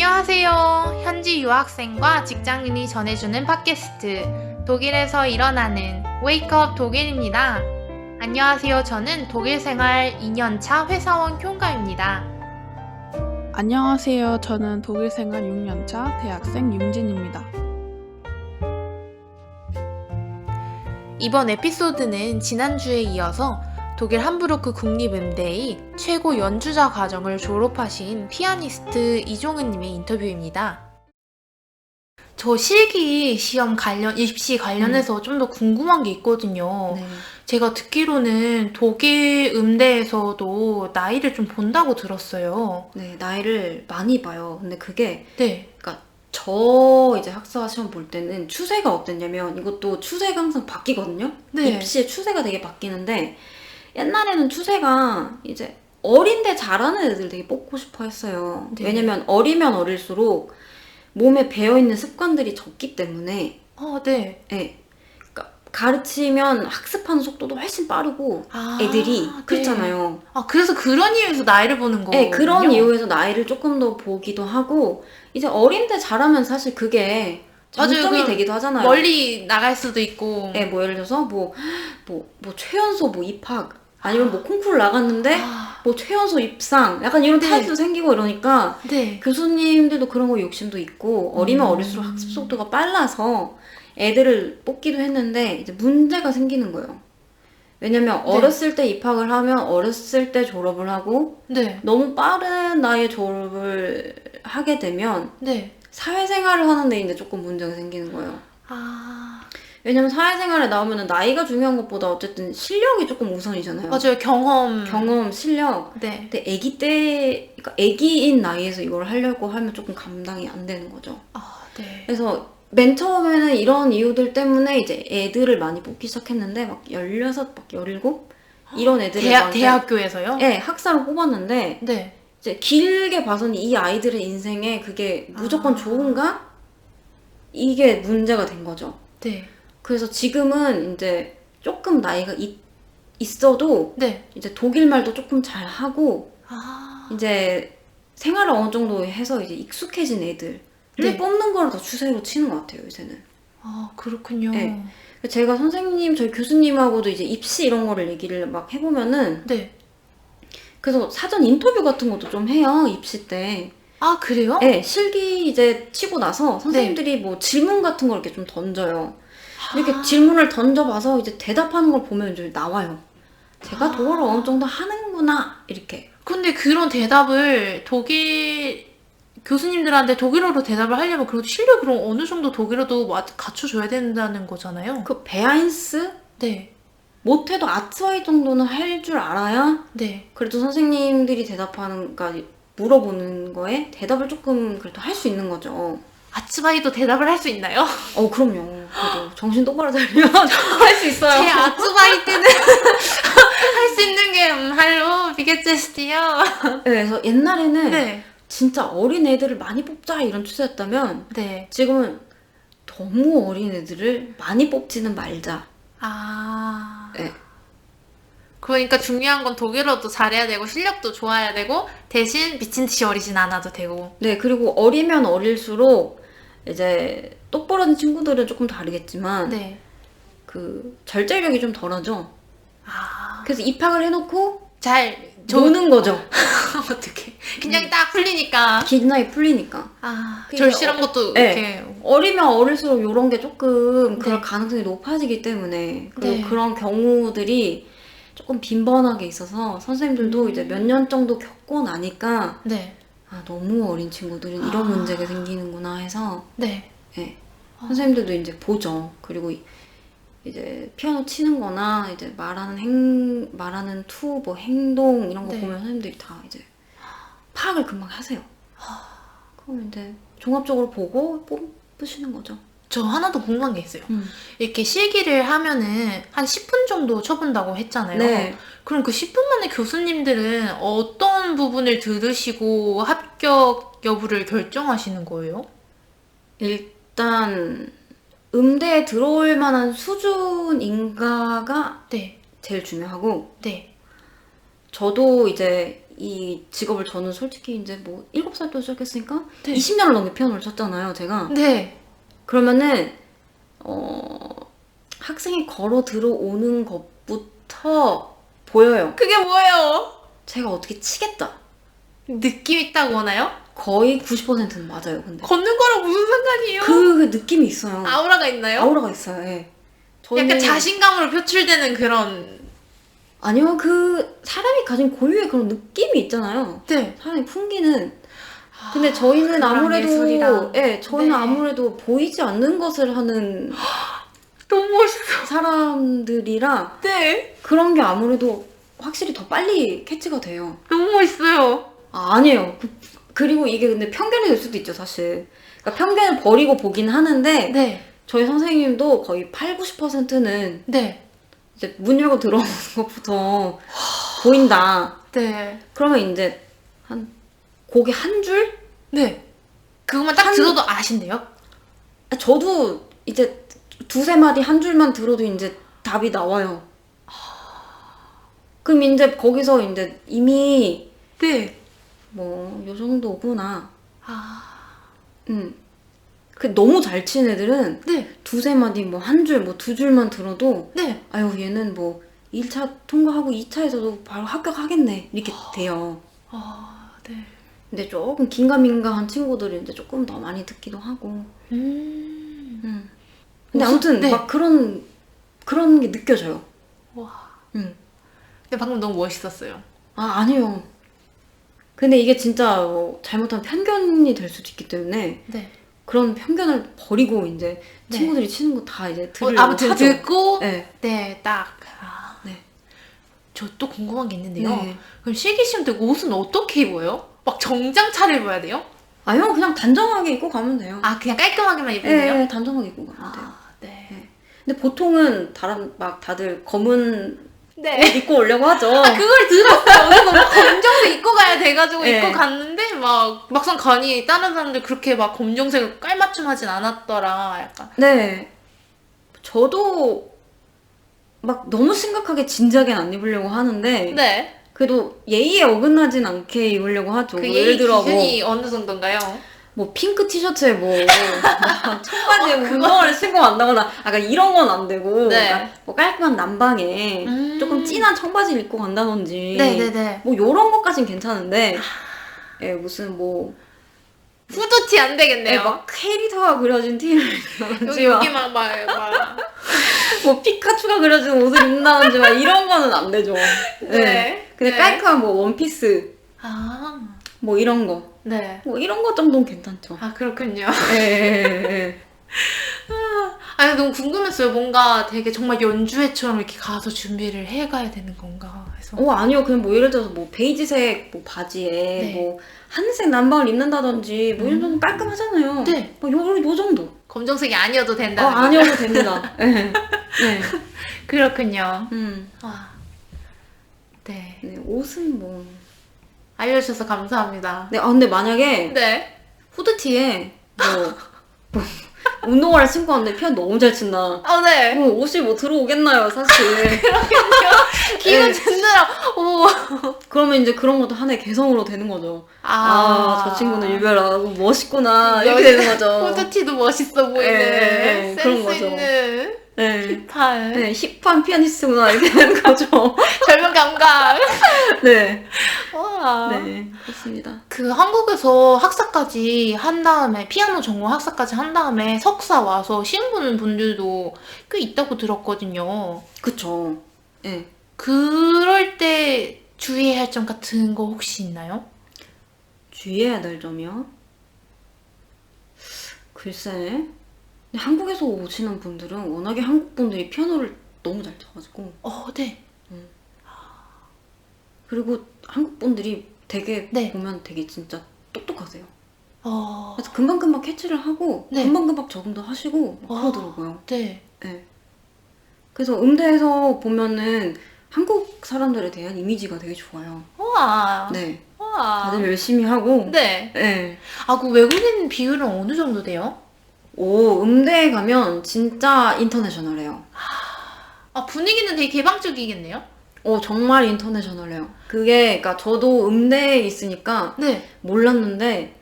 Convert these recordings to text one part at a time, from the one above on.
안녕하세요. 현지 유학생과 직장인이 전해주는 팟캐스트 독일에서 일어나는 웨이크업 독일입니다. 안녕하세요. 저는 독일 생활 2년차 회사원 쿄가입니다. 안녕하세요. 저는 독일 생활 6년차 대학생 윤진입니다. 이번 에피소드는 지난주에 이어서 독일 함부르크 국립음대의 최고 연주자 과정을 졸업하신 피아니스트 이종은님의 인터뷰입니다. 저 실기 시험 관련, 입시 관련해서 좀더 궁금한 게 있거든요. 네. 제가 듣기로는 독일 음대에서도 나이를 좀 본다고 들었어요. 네, 나이를 많이 봐요. 근데 그게 네. 저 이제 학사 시험 볼 때는 추세가 어땠냐면 이것도 추세가 항상 바뀌거든요. 네. 입시의 추세가 되게 바뀌는데 옛날에는 추세가 이제 어린데 잘하는 애들 되게 뽑고 싶어 했어요. 네. 왜냐면 어리면 어릴수록 몸에 배어있는 습관들이 적기 때문에 어, 네. 예. 그러니까 가르치면 학습하는 속도도 훨씬 빠르고 아, 애들이 네. 그렇잖아요. 아, 그래서 그런 이유에서 나이를 보는 거예요. 네, 그런 이유에서 나이를 조금 더 보기도 하고 이제 어린데 잘하면 사실 그게. 장점이 그 되기도 하잖아요. 멀리 나갈 수도 있고. 네, 뭐 예를 들어서 뭐뭐뭐 최연소 뭐 입학 아니면 뭐 콩쿠르 나갔는데 아, 뭐 최연소 입상 약간 이런 네. 타입도 생기고 이러니까 네. 교수님들도 그런 거 욕심도 있고 어리면 음. 어릴수록 학습 속도가 빨라서 애들을 뽑기도 했는데 이제 문제가 생기는 거예요. 왜냐면 네. 어렸을 때 입학을 하면 어렸을 때 졸업을 하고 네. 너무 빠른 나이에 졸업을 하게 되면 네. 사회생활을 하는데 이제 조금 문제가 생기는 거예요. 아, 왜냐면 사회생활에 나오면 나이가 중요한 것보다 어쨌든 실력이 조금 우선이잖아요. 맞아요. 경험. 경험, 실력. 네. 근데 아기 때, 그러니까 아기인 나이에서 이걸 하려고 하면 조금 감당이 안 되는 거죠. 아, 네. 그래서 맨 처음에는 이런 이유들 때문에 이제 애들을 많이 뽑기 시작했는데 막 16, 막 17? 이런 애들을 대학, 막 대학교에서요? 네, 학사로 뽑았는데 네. 이제 길게 봐서는 이 아이들의 인생에 그게 무조건 아. 좋은가? 이게 문제가 된 거죠. 네. 그래서 지금은 이제 조금 나이가 있, 있어도 네. 이제 독일 말도 조금 잘 하고 아, 이제 생활을 어느 정도 해서 이제 익숙해진 애들을 네. 뽑는 걸더 추세로 치는 것 같아요, 요새는. 아 그렇군요. 네. 제가 선생님, 저희 교수님하고도 이제 입시 이런 거를 얘기를 막 해보면은 네. 그래서 사전 인터뷰 같은 것도 좀 해요, 입시 때. 아 그래요? 네, 실기 이제 치고 나서 선생님들이 뭐 질문 같은 걸 이렇게 좀 던져요. 이렇게 아. 질문을 던져봐서 이제 대답하는 걸 보면 이제 나와요. 제가 아. 독어를 어느 정도 하는구나, 이렇게. 근데 그런 대답을 독일 교수님들한테 독일어로 대답을 하려면 그래도 실력 그럼 어느 정도 독일어도 마- 갖춰줘야 된다는 거잖아요. 그 베아인스? 네. 못해도 아츠와이 정도는 할 줄 알아야 네. 그래도 선생님들이 대답하는, 그러니까 물어보는 거에 대답을 조금 그래도 할 수 있는 거죠. 아츠바이도 대답을 할 수 있나요? 어, 그럼요. 그래도 정신 똑바로 차리면 할 수 있어요. 제 아츠바이 때는 할 수 있는 게 음, 할로 비게체스티요. 네, 그래서 옛날에는 네. 진짜 어린 애들을 많이 뽑자 이런 추세였다면 네. 지금은 너무 어린 애들을 많이 뽑지는 말자. 아. 네. 그러니까 중요한 건 독일어도 잘해야 되고 실력도 좋아야 되고 대신 미친 듯이 어리진 않아도 되고. 네, 그리고 어리면 어릴수록 이제 똑부러진 친구들은 조금 다르겠지만 네. 그 절제력이 좀 덜하죠. 아. 그래서 입학을 해놓고 잘 저... 노는 거죠. 어떻게 그냥 딱 풀리니까 기나이 풀리니까. 아 절실한 것도 네. 이렇게 어리면 어릴수록 이런 게 조금 그럴 네. 가능성이 높아지기 때문에 네. 그런 경우들이 조금 빈번하게 있어서 선생님들도 음. 이제 몇 년 정도 겪고 나니까 네 아 너무 어린 친구들은 이런 아. 문제가 생기는구나 해서 네. 예. 아. 선생님들도 이제 보죠. 그리고 이- 이제 피아노 치는 거나 이제 말하는 행, 말하는 투, 뭐 행동 이런 거 네. 보면 선생님들이 다 이제 파악을 금방 하세요. 그럼 이제 종합적으로 보고 뽑으시는 거죠. 저 하나 더 궁금한 게 있어요. 음. 이렇게 실기를 하면은 한 10분 정도 쳐본다고 했잖아요. 네. 그럼 그 10분 만에 교수님들은 어떤 부분을 들으시고 합격 여부를 결정하시는 거예요? 일단 음대에 들어올 만한 수준인가가 네. 제일 중요하고 네. 저도 이제 이 직업을 저는 솔직히 이제 뭐 7살 때 시작했으니까 네. 20년을 넘게 피아노를 쳤잖아요, 제가. 네. 그러면은 어 학생이 걸어 들어오는 것부터 보여요. 그게 뭐예요? 제가 어떻게 치겠다. 느낌이 딱 오나요? 거의 90%는 맞아요. 근데 걷는 거랑 무슨 상관이에요? 그, 그 느낌이 있어요. 아우라가 있나요? 아우라가 있어요. 예. 저는 약간 자신감으로 표출되는 그런. 아니요 그 사람이 가진 고유의 그런 느낌이 있잖아요. 네. 사람이 풍기는. 근데 저희는 아무래도. 예 저희는 네. 아무래도 보이지 않는 것을 하는 너무 멋있어. 사람들이라 네. 그런 게 아무래도 확실히 더 빨리 캐치가 돼요. 너무 멋있어요. 아, 아니에요. 그, 그리고 이게 근데 편견이 될 수도 있죠, 사실. 그러니까 편견을 버리고 보긴 하는데 네. 저희 선생님도 거의 8, 90%는 네. 이제 문 열고 들어오는 것부터 보인다. 네. 그러면 이제 한 곡의 한 줄? 네. 그것만 딱 한- 들어도 아신대요? 아, 저도 이제 두세 마디 한 줄만 들어도 이제 답이 나와요. 그럼 이제 거기서 이제 이미 네. 뭐 요 정도구나. 아. 음. 그 너무 잘 치는 애들은 네. 두세 마디 뭐 한 줄 뭐 두 줄만 들어도 네. 아유 얘는 뭐 1차 통과하고 2차에서도 바로 합격하겠네 이렇게 돼요. 아, 네. 근데 조금 긴가민가한 친구들이 이제 조금 더 많이 듣기도 하고. 음. 음. 근데 무슨- 아무튼 네. 막 그런 그런 게 느껴져요. 와. 음. 근데 방금 너무 멋있었어요. 아 아니요. 근데 이게 진짜 뭐 잘못하면 편견이 될 수도 있기 때문에 네. 그런 편견을 버리고 이제 네. 친구들이 치는 거 다 이제 어, 들으려고 아무튼 하죠. 듣고 네. 네, 딱. 아. 네. 저 또 궁금한 게 있는데요. 네. 그럼 실기 시험 때 옷은 어떻게 입어요? 막 정장 차려입어야 돼요? 아니요 그냥 단정하게 입고 가면 돼요. 아, 그냥 깔끔하게만 네, 입으면 돼요? 네, 단정하게 입고 가면 돼요. 아, 네. 근데 보통은 다른 막 다들 검은 네. 옷 입고 오려고 하죠. 그걸 들었어요. 그래서 막 검정색 입고 가야 돼가지고 네. 입고 갔는데 막 막상 가니 다른 사람들 그렇게 막 검정색을 깔맞춤 하진 않았더라. 약간. 네. 저도 막 너무 심각하게 진지하게는 안 입으려고 하는데 네. 그래도 예의에 어긋나진 않게 입으려고 하죠. 그 뭐 예의 예를 들어 뭐, 기준이 어느 정도인가요? 뭐 핑크 티셔츠에 뭐 막 청바지에 어, 운동화를 신고 간다거나 약간 이런 건 안 되고 네. 약간 뭐 깔끔한 남방에 음. 조금 진한 청바지를 입고 간다든지 네네네. 뭐 요런 것까진 괜찮은데 예 무슨 뭐 후드티 안 되겠네요. 예, 막 캐릭터가 그려진 티를 여기 입는다든지 막, 여기 막, 막, 막. 뭐 피카츄가 그려진 옷을 입는다든지 막 이런 거는 안 되죠. 네. 네. 근데 네. 깔끔한 뭐 원피스 아, 뭐 이런 거. 네. 뭐 이런 거 정도는 괜찮죠. 아, 그렇군요. 예, 예, 예. 아니, 너무 궁금했어요. 뭔가 되게 정말 연주회처럼 이렇게 가서 준비를 해가야 되는 건가 해서. 어 아니요 그냥 뭐 예를 들어서 뭐 베이지색 뭐 바지에 네. 뭐 하늘색 남방을 입는다든지 뭐 이런 정도 깔끔하잖아요. 네. 뭐 요, 요 정도. 검정색이 아니어도 어 된다. 아니어도 됩니다. 예. 네. 그렇군요. 음. 아, 네. 네 옷은 뭐. 알려주셔서 감사합니다. 네 아 근데 만약에 네. 후드티에 뭐, 뭐 운동화를 신고 왔는데 피아노 너무 잘 친다. 아, 네. 뭐 옷이 뭐 들어오겠나요 사실. 기분 네. 듣느라, 오. 그러면 이제 그런 것도 하나의 개성으로 되는 거죠. 아, 아, 저 친구는 유별하고 멋있구나. 이렇게 여기 되는 거죠. 후드티도 멋있어 보이는 네, 센스 그런 거죠. 있는 네. 힙한 네, 힙한 피아니스트구나. 이렇게 되는 거죠. 젊은 감각. 네. 그 한국에서 학사까지 한 다음에 피아노 전공 학사까지 한 다음에 석사 와서 시험 보는 분들도 꽤 있다고 들었거든요. 그쵸. 네. 그럴 때 주의해야 할 점 같은 거 혹시 있나요? 주의해야 될 점이요? 글쎄. 한국에서 오시는 분들은 워낙에 한국 분들이 피아노를 너무 잘 쳐가지고. 어, 네. 그리고 한국 분들이 되게 네. 보면 되게 진짜 똑똑하세요. 어, 그래서 금방금방 캐치를 하고 네. 금방금방 적응도 하시고 막 어. 그러더라고요. 네. 네. 그래서 음대에서 보면은 한국 사람들에 대한 이미지가 되게 좋아요. 와. 네. 와. 다들 열심히 하고. 네. 네. 아, 그 외국인 비율은 어느 정도 돼요? 오, 음대에 가면 진짜 인터내셔널해요. 아, 분위기는 되게 개방적이겠네요? 어 정말 인터내셔널해요. 그게 그러니까 저도 음대에 있으니까 네. 몰랐는데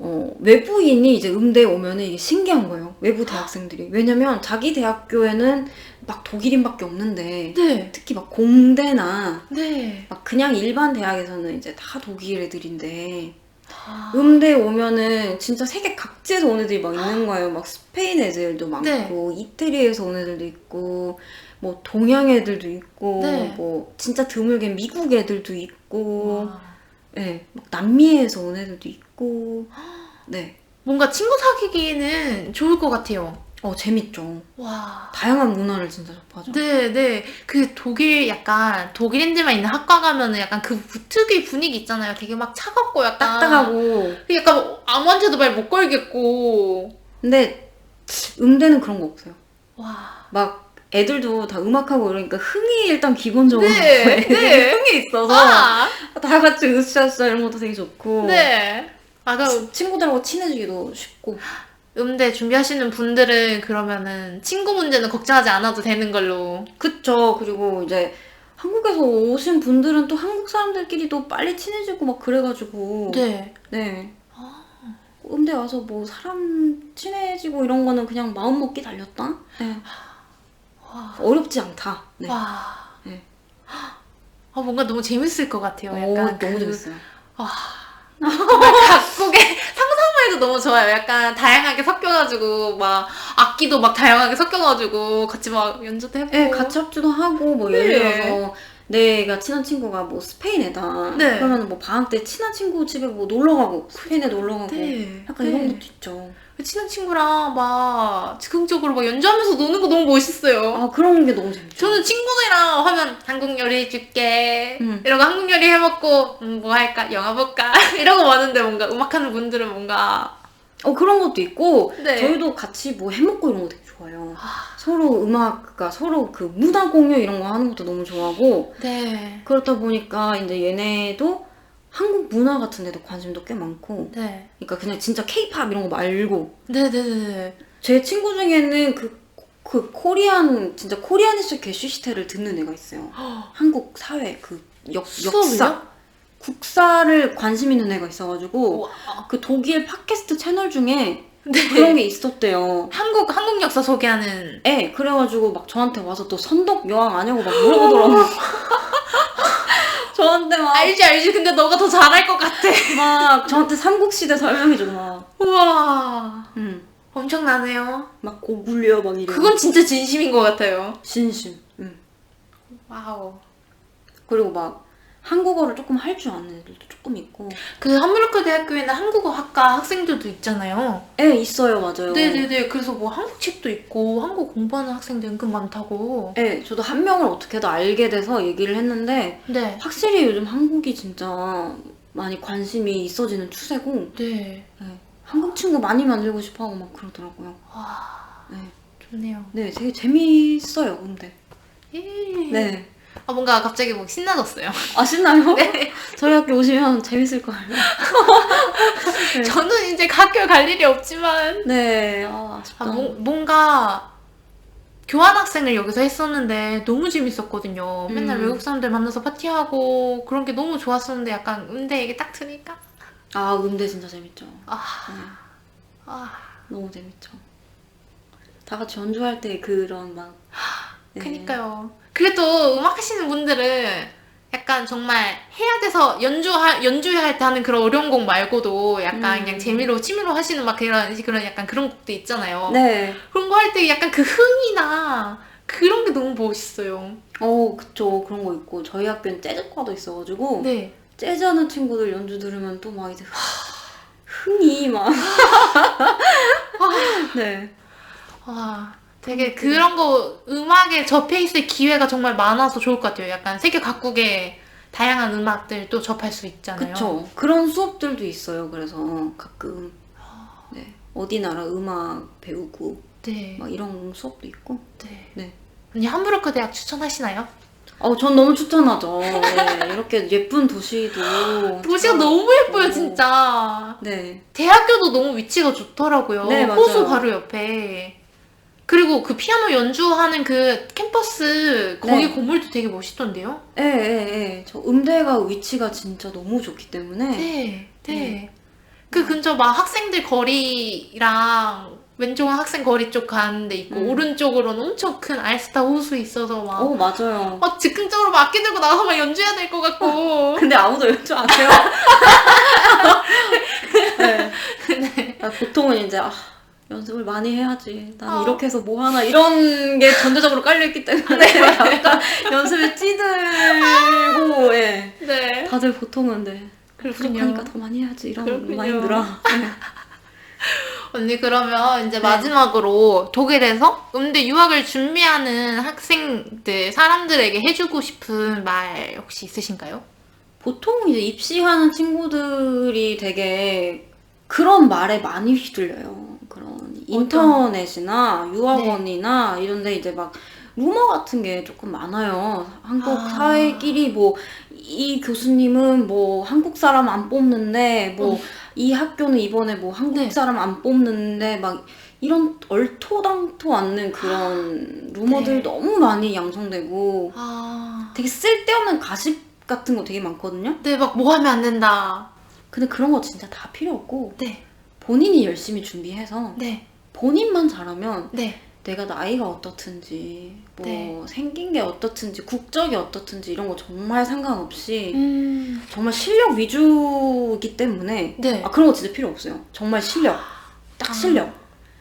어, 외부인이 이제 음대에 오면은 이게 신기한 거예요. 외부 대학생들이. 왜냐면 자기 대학교에는 막 독일인밖에 없는데 네. 특히 막 공대나 네. 막 그냥 일반 대학에서는 이제 다 독일 애들인데 아. 음대에 오면은 진짜 세계 각지에서 온 애들이 막 있는 거예요. 막 스페인 애들도 많고 네. 이태리에서 온 애들도 있고 뭐 동양 애들도 있고 네. 뭐 진짜 드물게 미국 애들도 있고 와. 네, 막 남미에서 온 애들도 있고 네. 뭔가 친구 사귀기에는 좋을 것 같아요. 어 재밌죠. 와. 다양한 문화를 진짜 접하죠. 네, 네. 그 독일 약간 독일인들만 있는 학과 가면은 약간 그 특유의 분위기 있잖아요. 되게 막 차갑고 약간 딱딱하고 약간 아무한테도 말 못 걸겠고. 근데 음대는 그런 거 없어요. 와. 막 애들도 다 음악하고 이러니까 흥이 일단 기본적으로 네, 네. 흥이 있어서 아, 다 같이 으쌰으쌰 이런 것도 되게 좋고 네. 아, 그럼 친구들하고 친해지기도 쉽고 음대 준비하시는 분들은 그러면은 친구 문제는 걱정하지 않아도 되는 걸로. 그쵸 그리고 이제 한국에서 오신 분들은 또 한국 사람들끼리도 빨리 친해지고 막 그래가지고 네. 네. 아. 음대 와서 뭐 사람 친해지고 이런 거는 그냥 마음 먹기 달렸다. 네. 와. 어렵지 않다. 네. 와. 네. 아, 뭔가 너무 재밌을 것 같아요. 오, 약간 너무 그 재밌어요. 각국의 상상만 해도 너무 좋아요. 약간 다양하게 섞여가지고 막 악기도 막 다양하게 섞여가지고 같이 막 연주도 해보고. 네, 같이 합주도 하고 뭐 네. 예를 들어서 내가 친한 친구가 뭐 스페인 애다. 네. 그러면 뭐 방학 때 친한 친구 집에 뭐 놀러 가고 스페인에 놀러 가고 네. 약간 네. 이런 것도 있죠. 친한 친구랑 막 즉흥적으로 막 연주하면서 노는 거 너무 멋있어요. 아 그런 게 너무 재밌죠. 저는 친구들이랑 하면 한국 요리 해줄게 음. 이러고 한국 요리 해먹고 음, 뭐 할까 영화 볼까 이러고 마는데 뭔가 음악하는 분들은 뭔가 어 그런 것도 있고 네. 저희도 같이 뭐 해먹고 이런 거 되게 좋아해요. 아. 서로 음악, 그러니까 서로 그 문화 공유 이런 거 하는 것도 너무 좋아하고 네. 그렇다 보니까 이제 얘네도 한국 문화 같은 데도 관심도 꽤 많고 네. 그러니까 그냥 진짜 케이팝 이런 거 말고 네네네. 제 친구 중에는 그, 그 코리안 진짜 코리아니스 게슈시테를 듣는 애가 있어요. 한국 사회 그 역, 역사 국사를 관심 있는 애가 있어가지고 우와. 그 독일 팟캐스트 채널 중에 네. 그런 게 있었대요. 한국 한국 역사 소개하는 예, 그래가지고 막 저한테 와서 또 선덕 여왕 아냐고 막 물어보더라고요. 저한테 막, 알지 알지 근데 너가 더 잘할 것 같아. 막 저한테 삼국시대 설명해줘 막. 우와. 음, 엄청나네요. 막 고굴려 막 이래. 그건 진짜 진심인 것 같아요. 진심. 음. 와우. 그리고 막 한국어를 조금 할 줄 아는 애들도 조금 있고. 그 함부르크 대학교에는 한국어 학과 학생들도 있잖아요. 예, 있어요, 맞아요. 네네네. 그래서 뭐 한국 책도 있고 한국 공부하는 학생들 은근 많다고. 예, 저도 한 명을 어떻게든 알게 돼서 얘기를 했는데 네. 확실히 요즘 한국이 진짜 많이 관심이 있어지는 추세고 네. 예, 한국 친구 많이 만들고 싶어하고 막 그러더라고요. 와. 네. 좋네요. 네, 되게 재밌어요, 근데. 예. 네. 아 뭔가 갑자기 뭐 신나졌어요. 아, 신나요? 네. 저희 학교 오시면 재밌을 거예요. 네. 저는 이제 학교 갈 일이 없지만 네, 아, 아쉽다. 아, 뭐, 뭔가 교환 학생을 여기서 했었는데 너무 재밌었거든요. 맨날 음. 외국 사람들 만나서 파티하고 그런 게 너무 좋았었는데 약간 음대 얘기 딱 들으니까 아, 음대 진짜 재밌죠. 아, 네, 아 너무 재밌죠. 다 같이 연주할 때 그런 막. 네. 그니까요. 그래도 음악 하시는 분들은 약간 정말 해야 돼서 연주할 연주할 때 하는 그런 어려운 곡 말고도 약간 음. 그냥 재미로 취미로 하시는 막 그런 그런 약간 그런 곡도 있잖아요. 네. 그런 거 할 때 약간 그 흥이나 그런 게 너무 멋있어요. 어, 그쵸. 그런 거 있고. 저희 학교는 재즈과도 있어가지고. 네. 재즈 하는 친구들 연주 들으면 또 막 이제 흥이 막. 네. 와, 되게 그런 거 음악에 접해 있을 기회가 정말 많아서 좋을 것 같아요. 약간 세계 각국의 다양한 음악들 또 접할 수 있잖아요. 그쵸. 그런 수업들도 있어요. 그래서 가끔. 네. 어디 나라 음악 배우고 네. 막 이런 수업도 있고. 네. 네. 언니 함부르크 대학 추천하시나요? 어, 전 너무 추천하죠. 네. 이렇게 예쁜 도시도. 도시가 참- 너무 예뻐요, 오. 진짜. 네. 대학교도 너무 위치가 좋더라고요. 네, 맞아요. 호수 바로 옆에. 그리고 그 피아노 연주하는 그 캠퍼스 거기 네. 건물도 되게 멋있던데요? 예, 예, 예. 저 음대가 위치가 진짜 너무 좋기 때문에. 네, 네. 그 근처 막 학생들 거리랑 왼쪽은 학생 거리 쪽 가는 데 있고 음. 오른쪽으로는 엄청 큰 알스타 호수 있어서 막 오, 맞아요. 막 즉흥적으로 막 악기 들고 나가서 막 연주해야 될 것 같고 근데 아무도 연주 안 해요. 네. 네. 아, 보통은 이제 아, 연습을 많이 해야지. 난 어. 이렇게 해서 뭐 하나 이런 게 전체적으로 깔려 있기 때문에 약간 연습에 찌들고 예. 네. 다들 보통은 네. 그렇군요. 부족하니까 더 많이 해야지 이런 그렇군요. 마인드라. 네. 언니 그러면 이제 네. 마지막으로 독일에서 음대 유학을 준비하는 학생들 사람들에게 해주고 싶은 말 혹시 있으신가요? 보통 이제 입시하는 친구들이 되게 그런 말에 많이 휘둘려요. 인터넷이나 유학원이나 네. 이런데 이제 막 루머 같은 게 조금 많아요. 한국 아. 사회끼리 뭐 이 교수님은 뭐 한국 사람 안 뽑는데 뭐 어. 이 학교는 이번에 뭐 한국 네. 사람 안 뽑는데 막 이런 얼토당토 않는 그런 루머들 네. 너무 많이 양성되고 아, 되게 쓸데없는 가십 같은 거 되게 많거든요. 네, 막 뭐 하면 안 된다. 근데 그런 거 진짜 다 필요 없고 네, 본인이 열심히 준비해서 네, 본인만 잘하면 네, 내가 나이가 어떻든지 뭐 네. 생긴 게 어떻든지 국적이 어떻든지 이런 거 정말 상관없이 음, 정말 실력 위주이기 때문에 네, 아 그런 거 진짜 필요 없어요. 정말 실력 딱 아. 실력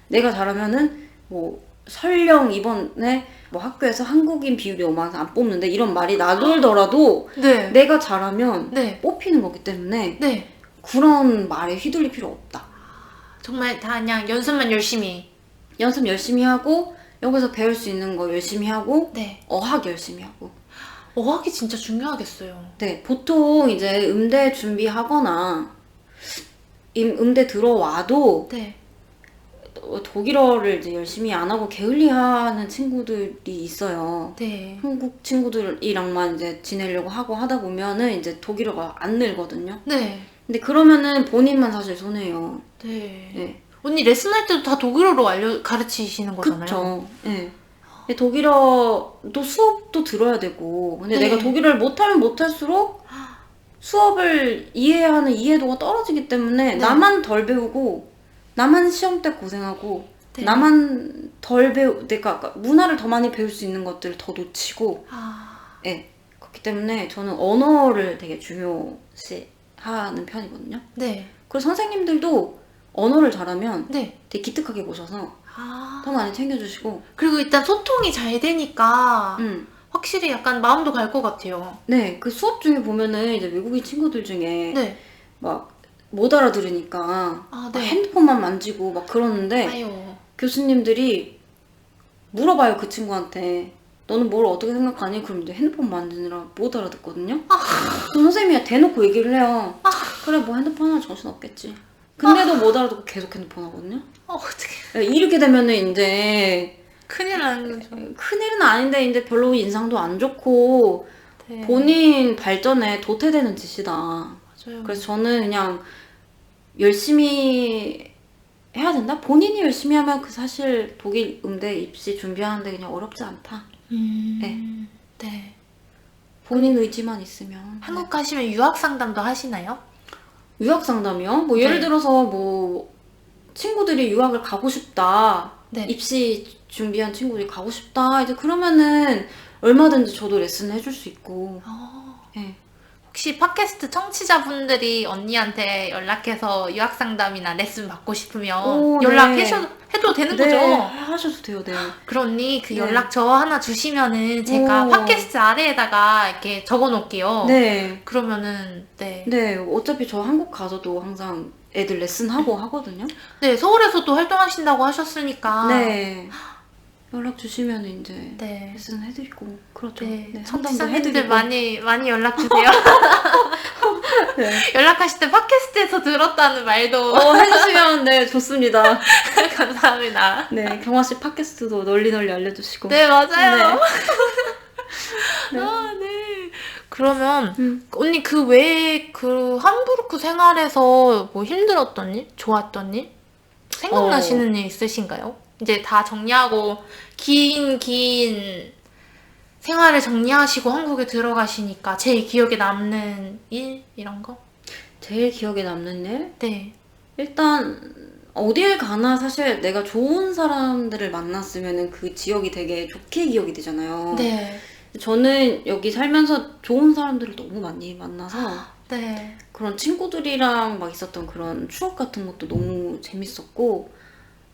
내가 잘하면은 뭐 설령 이번에 뭐 학교에서 한국인 비율이 엄마서 안 뽑는데 이런 말이 나돌더라도 네, 내가 잘하면 네, 뽑히는 거기 때문에 네. 그런 말에 휘둘릴 필요 없다. 정말 다 그냥 연습만 열심히. 연습 열심히 하고 여기서 배울 수 있는 거 열심히 하고 네, 어학 열심히 하고 어학이 진짜 중요하겠어요. 네 보통 이제 음대 준비하거나 임- 음대 들어와도 네, 어, 독일어를 이제 열심히 안 하고 게을리하는 친구들이 있어요. 네, 한국 친구들이랑만 이제 지내려고 하고 하다 보면은 이제 독일어가 안 늘거든요. 네, 근데 그러면은 본인만 사실 손해요. 네. 네. 언니 레슨할 때도 다 독일어로 알려 가르치시는 거잖아요. 예. 근데 독일어도 수업도 들어야 되고, 근데 네. 내가 독일어를 못하면 못할수록 수업을 이해하는 이해도가 떨어지기 때문에 네. 나만 덜 배우고, 나만 시험 때 고생하고, 네. 나만 덜 배우, 내가 아까 문화를 더 많이 배울 수 있는 것들을 더 놓치고, 아, 예. 그렇기 때문에 저는 언어를 되게 중요시 하는 편이거든요. 네, 그리고 선생님들도 언어를 잘하면 네. 되게 기특하게 보셔서 아. 더 많이 챙겨주시고, 그리고 일단 소통이 잘 되니까 음. 확실히 약간 마음도 갈 것 같아요. 네, 그 수업 중에 보면은 이제 외국인 친구들 중에 네. 막 못 알아들으니까 아, 막 네. 핸드폰만 만지고 막 그러는데 아유. 교수님들이 물어봐요 그 친구한테 너는 뭘 어떻게 생각하니? 그럼 이제 핸드폰 만지느라 못 알아듣거든요. 그럼 선생님이 대놓고 얘기를 해요. 그래 뭐 핸드폰 하나 정신 없겠지. 근데도 못 알아듣고 계속 핸드폰 하거든요. 어, 어떡해. 네, 이렇게 되면은 이제 큰일 나는 거죠. 큰일은 아닌데 이제 별로 인상도 안 좋고 네. 본인 발전에 도태되는 짓이다. 맞아요. 그래서 저는 그냥 열심히 해야 된다? 본인이 열심히 하면 그 사실 독일 음대 입시 준비하는데 그냥 어렵지 않다. 음, 네. 네. 본인 의지만 있으면. 한국 가시면 유학 상담도 하시나요? 유학 상담이요? 뭐 예를 네. 들어서 뭐 친구들이 유학을 가고 싶다. 네. 입시 준비한 친구들이 가고 싶다. 이제 그러면은 얼마든지 저도 레슨 해줄 수 있고. 어, 예. 혹시 팟캐스트 청취자분들이 언니한테 연락해서 유학 상담이나 레슨 받고 싶으면 오, 네. 연락해도 해도 되는 네, 거죠? 하셔도 돼요, 네. 그럼 언니 그 네. 연락처 하나 주시면은 제가 오. 팟캐스트 아래에다가 이렇게 적어 놓을게요. 네. 그러면은 네. 네, 어차피 저 한국 가서도 항상 애들 레슨하고 하거든요. 네, 서울에서도 활동하신다고 하셨으니까. 네. 연락 주시면 이제 아. 네. 레슨 해드리고 그렇죠. 네, 네, 상담도 해드리고. 많이 많이 연락 주세요. 네. 연락하실 때 팟캐스트에서 들었다는 말도 어 해주시면 네 좋습니다. 감사합니다. 네, 경화 씨 팟캐스트도 널리 널리 알려주시고. 네, 맞아요. 네. 아, 네. 그러면 음. 언니 그 외에 그 함부르크 생활에서 뭐 힘들었던 일, 좋았던 일, 생각나시는 일 있으신가요? 이제 다 정리하고 긴 긴 생활을 정리하시고 한국에 들어가시니까 제일 기억에 남는 일 이런 거? 제일 기억에 남는 일? 네. 일단 어딜 가나 사실 내가 좋은 사람들을 만났으면 그 지역이 되게 좋게 기억이 되잖아요. 네. 저는 여기 살면서 좋은 사람들을 너무 많이 만나서 네. 그런 친구들이랑 막 있었던 그런 추억 같은 것도 너무 재밌었고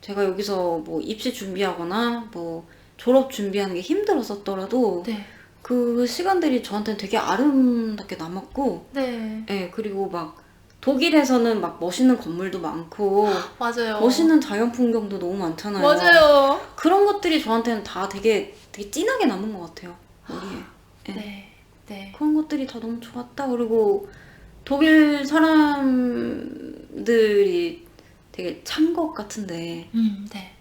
제가 여기서 뭐 입시 준비하거나 뭐 졸업 준비하는 게 힘들었었더라도 네. 그 시간들이 저한테는 되게 아름답게 남았고 네. 예 그리고 막 독일에서는 막 멋있는 건물도 많고 맞아요. 멋있는 자연 풍경도 너무 많잖아요. 맞아요. 그런 것들이 저한테는 다 되게 되게 진하게 남은 것 같아요. 여기에. 네. 네. 네. 그런 것들이 다 너무 좋았다. 그리고 독일 사람들이 되게 찬 것 같은데 음, 네.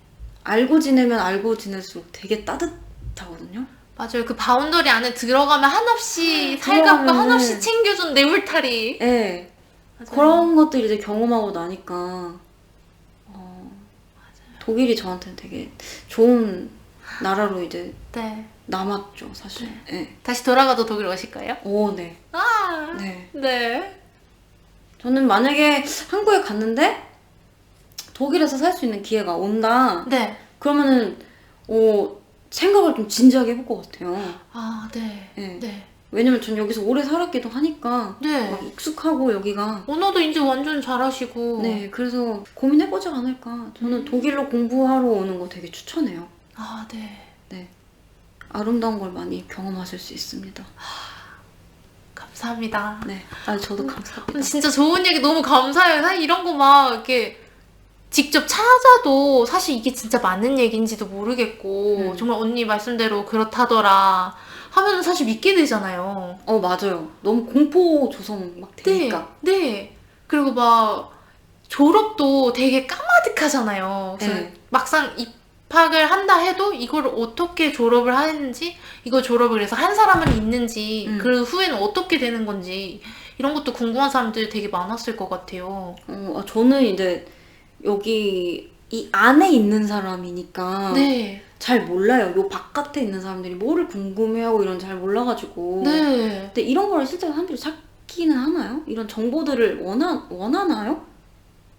알고 지내면 알고 지낼수록 되게 따뜻하거든요. 맞아요. 그 바운더리 안에 들어가면 한없이 살갑고 들어가면은- 한없이 챙겨준 내 울타리. 네. 맞아요. 그런 것들 이제 경험하고 나니까 어, 독일이 저한테는 되게 좋은 나라로 이제 네. 남았죠, 사실. 네. 다시 돌아가도 독일 오실까요? 오, 네. 아. 네. 네. 저는 만약에 한국에 갔는데 독일에서 살 수 있는 기회가 온다. 네. 그러면은 어, 생각을 좀 진지하게 해볼 것 같아요. 아, 네. 네. 네. 왜냐면 전 여기서 오래 살았기도 하니까 네. 막 익숙하고 여기가 언어도 이제 완전 잘하시고. 네 그래서 고민해보지 않을까. 저는 음. 독일로 공부하러 오는 거 되게 추천해요. 아, 네. 아름다운 걸 많이 경험하실 수 있습니다. 감사합니다. 네, 아 저도 감사합니다. 진짜 좋은 얘기 너무 감사해요. 사실 이런 거 막 이렇게 직접 찾아도 사실 이게 진짜 맞는 얘기인지도 모르겠고 음. 정말 언니 말씀대로 그렇다더라 하면 사실 믿게 되잖아요. 어 맞아요. 너무 공포 조성 막 되니까. 네, 네. 그리고 막 졸업도 되게 까마득하잖아요. 그래서 네. 막상 입학을 한다 해도 이걸 어떻게 졸업을 하는지, 이거 졸업을 해서 한 사람은 있는지, 음. 그 후에는 어떻게 되는 건지 이런 것도 궁금한 사람들이 되게 많았을 것 같아요. 어, 아, 저는 이제 여기 이 안에 있는 사람이니까 네, 잘 몰라요. 요 바깥에 있는 사람들이 뭐를 궁금해하고 이런 잘 몰라가지고. 네. 근데 이런 걸 실제 사람들이 찾기는 하나요? 이런 정보들을 원하 원하나요?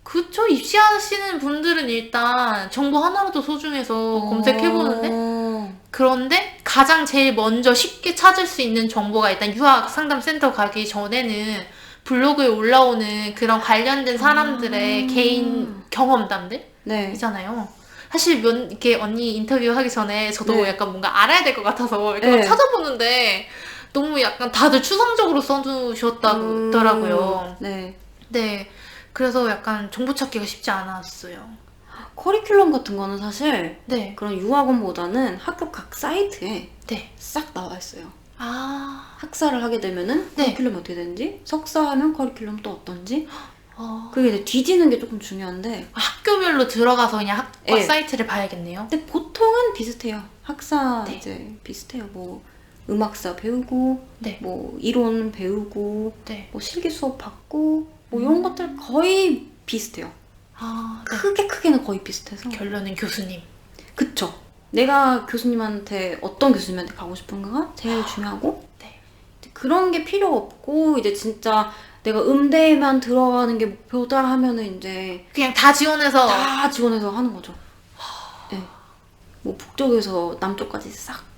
그쵸. 입시하시는 분들은 일단 정보 하나라도 소중해서 검색해보는데 어... 그런데 가장 제일 먼저 쉽게 찾을 수 있는 정보가 일단 유학 상담 센터 가기 전에는 블로그에 올라오는 그런 관련된 사람들의 아. 개인 경험담들 네. 있잖아요. 사실 면 이렇게 언니 인터뷰하기 전에 저도 네. 약간 뭔가 알아야 될 것 같아서 이렇게 네. 막 찾아보는데 너무 약간 다들 추상적으로 써두셨다고 음. 네. 네. 그래서 약간 정보 찾기가 쉽지 않았어요. 커리큘럼 같은 거는 사실 네. 그런 유학원보다는 학교 각 사이트에 네. 싹 나와 있어요. 아. 학사를 하게 되면은 네. 커리큘럼이 어떻게 되는지, 석사하면 커리큘럼 또 어떤지, 어. 그게 이제 뒤지는 게 조금 중요한데, 학교별로 들어가서 그냥 학과 네. 사이트를 봐야겠네요. 근데 보통은 비슷해요. 학사 네. 이제 비슷해요. 뭐 음악사 배우고, 네. 뭐 이론 배우고, 네. 뭐 실기 수업 받고, 뭐 이런 음. 것들 거의 비슷해요. 아, 네. 크게 크게는 거의 비슷해서. 결론은 교수님. 그쵸. 내가 교수님한테 어떤 교수님한테 가고 싶은가가 제일 중요하고 네. 그런 게 필요 없고 이제 진짜 내가 음대에만 들어가는 게 목표다 하면은 이제 그냥 다 지원해서 다 지원해서 하는 거죠. 네. 뭐 북쪽에서 남쪽까지 싹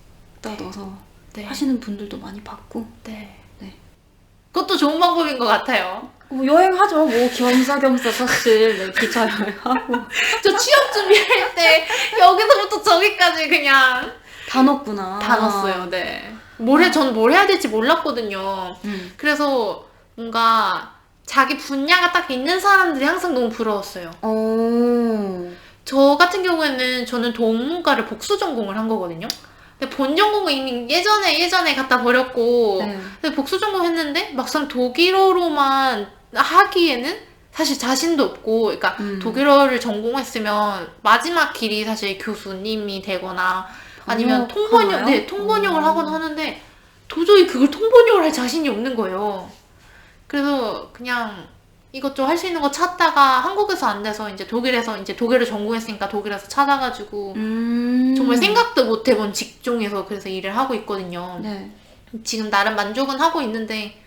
다 넣어서 네. 하시는 분들도 많이 봤고 네. 네. 그것도 좋은 방법인 것 같아요. 뭐 여행하죠. 뭐 겸사겸사 사실 네, 기차 여행하고 저 취업 준비할 때 여기서부터 저기까지 그냥 다 넣었구나. 다 넣었어요. 네. 뭘 해, 전 뭘 해야 될지 몰랐거든요. 음. 그래서 뭔가 자기 분야가 딱 있는 사람들이 항상 너무 부러웠어요. 어. 저 같은 경우에는 저는 동문과를 복수 전공을 한 거거든요. 근데 본 전공은 이미 예전에 예전에 갖다 버렸고 네. 근데 복수 전공 했는데 막상 독일어로만 하기에는 사실 자신도 없고 그러니까 음. 독일어를 전공했으면 마지막 길이 사실 교수님이 되거나 아니면 번역하나요? 통번역 네 통번역을 어. 하거나 하는데 도저히 그걸 통번역을 할 자신이 없는 거예요. 그래서 그냥 이것저것 할수 있는 거 찾다가 한국에서 안 돼서 이제 독일에서 이제 독일을 전공했으니까 독일에서 찾아가지고 음. 정말 생각도 못 해본 직종에서 그래서 일을 하고 있거든요. 네. 지금 나름 만족은 하고 있는데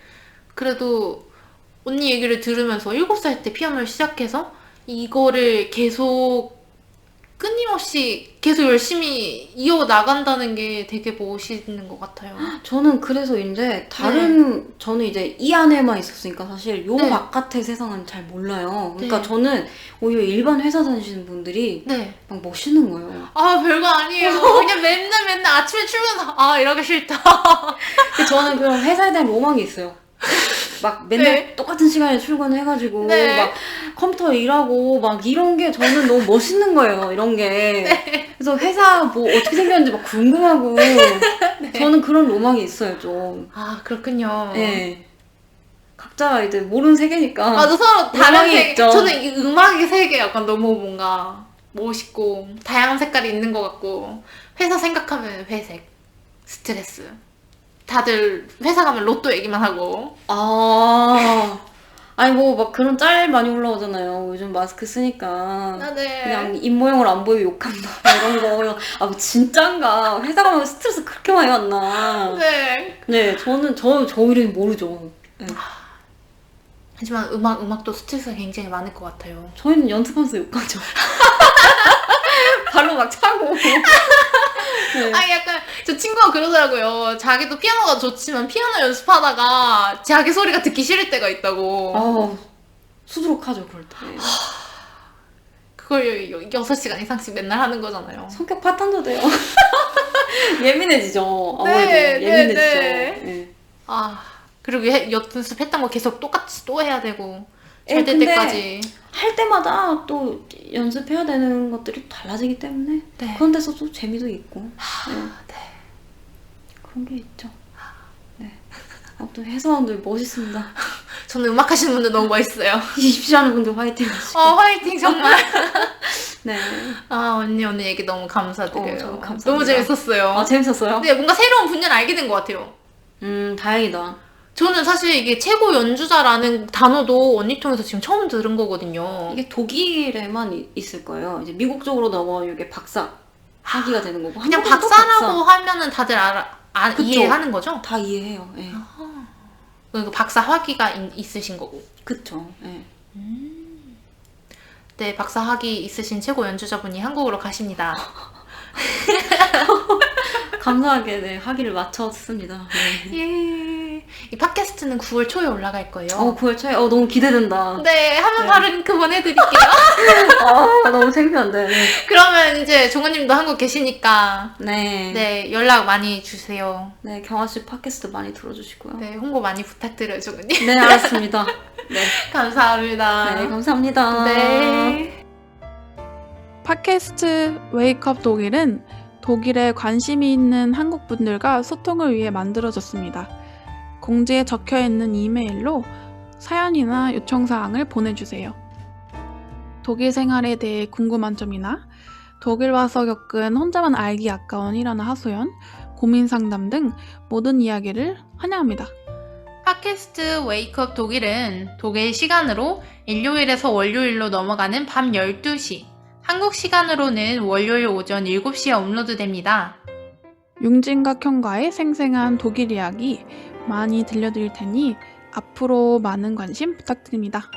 그래도 언니 얘기를 들으면서 7살 때 피아노를 시작해서 이거를 계속 끊임없이 계속 열심히 이어 나간다는 게 되게 멋있는 것 같아요. 저는 그래서인데 다른 저는 이제 이 안에만 있었으니까 사실 요 네. 바깥의 세상은 잘 몰라요. 그러니까 네. 저는 오히려 일반 회사 다니시는 분들이 네. 막 멋있는 거예요. 아, 별거 아니에요. 그냥 맨날 맨날 아침에 출근해서 아, 이러기 싫다. 근데 저는 그런 회사에 대한 로망이 있어요. 막 맨날 네. 똑같은 시간에 출근해가지고 네. 막 컴퓨터 일하고 막 이런 게 저는 너무 멋있는 거예요. 이런 게. 네. 그래서 회사 뭐 어떻게 생겼는지 막 궁금하고 저는 그런 로망이 있어요 좀. 아, 그렇군요. 네. 각자 이제 모르는 세계니까. 맞아, 서로 다른 세계. 있죠. 저는 이 음악의 세계 약간 너무 뭔가 멋있고, 다양한 색깔이 있는 것 같고, 회사 생각하면 회색, 스트레스. 다들 회사 가면 로또 얘기만 하고. 아. 아니 뭐 막 그런 짤 많이 올라오잖아요. 요즘 마스크 쓰니까. 아, 네. 그냥 입 모양을 안 보이고 욕한다 이런 거. 아, 뭐 진짠가? 회사 가면 스트레스 그렇게 많이 받나? 네. 네, 저는 저, 저 오히려 모르죠. 네. 하지만 음악, 음악도 스트레스가 굉장히 많을 것 같아요. 저희는 연습하면서 욕하죠. 발로 막 차고. 네. 아 약간 저 친구가 그러더라고요. 자기도 피아노가 좋지만 피아노 연습하다가 자기 소리가 듣기 싫을 때가 있다고. 아, 수두룩하죠, 그럴 때. 그걸 여- 6시간 이상씩 맨날 하는 거잖아요. 성격 파탄도 돼요. 예민해지죠. 아무래도 네, 네, 예민해지죠. 네. 네. 아 그리고 해- 연습했던 거 계속 똑같이 또 해야 되고 예, 잘될 근데 때까지. 할 때마다 또 연습해야 되는 것들이 달라지기 때문에 네. 그런 데서 또 재미도 있고 네. 네. 그런 게 있죠. 네. 아무튼 회사원들 멋있습니다. 저는 음악 하시는 분들 너무 멋있어요. 입시하는 분들 화이팅 하시고. 어 화이팅 정말. 네. 아 언니 오늘 얘기 너무 감사드려요. 어, 저도 감사합니다. 너무 재밌었어요. 아 재밌었어요? 네 뭔가 새로운 분야를 알게 된 것 같아요. 음 다행이다. 저는 사실 이게 최고 연주자라는 단어도 언니 통해서 지금 처음 들은 거거든요. 이게 독일에만 이- 있을 거예요. 이제 미국 쪽으로 넘어가면 이게 박사 학위가 되는 거고 그냥 한국은 또 박사라고 하면은 다들 알아, 아, 그쵸. 이해하는 거죠? 박사. 다 이해해요. 예. 그 박사 학위가 있- 있으신 거고. 그쵸. 예. 네, 박사 학위 있으신 최고 연주자분이 한국으로 가십니다. 감사하게 네 학위를 마쳤습니다. 네. 예. 이 팟캐스트는 9월 초에 올라갈 거예요. 어 9월 초에 어 너무 기대된다. 네, 하면 네. 바로 그 보내드릴게요. 아 너무 창피한데. 네. 그러면 이제 종호님도 한국 계시니까 네. 네. 네 연락 많이 주세요. 경아 씨 팟캐스트 많이 들어주시고요. 네, 네, 홍보 많이 부탁드려요, 종호님. 알았습니다. 네. 감사합니다. 네 감사합니다. 네. 팟캐스트 웨이크업 독일은 독일에 관심이 있는 한국 분들과 소통을 위해 만들어졌습니다. 공지에 적혀 있는 이메일로 사연이나 요청 사항을 보내주세요. 독일 생활에 대해 궁금한 점이나 독일 와서 겪은 혼자만 알기 아까운 일화나 하소연, 고민 상담 등 모든 이야기를 환영합니다. 팟캐스트 웨이크업 독일은 독일 시간으로 일요일에서 월요일로 넘어가는 밤 12시, 한국 시간으로는 월요일 오전 7시에 업로드됩니다. 융진과 형과의 생생한 독일 이야기 많이 들려드릴 테니 앞으로 많은 관심 부탁드립니다.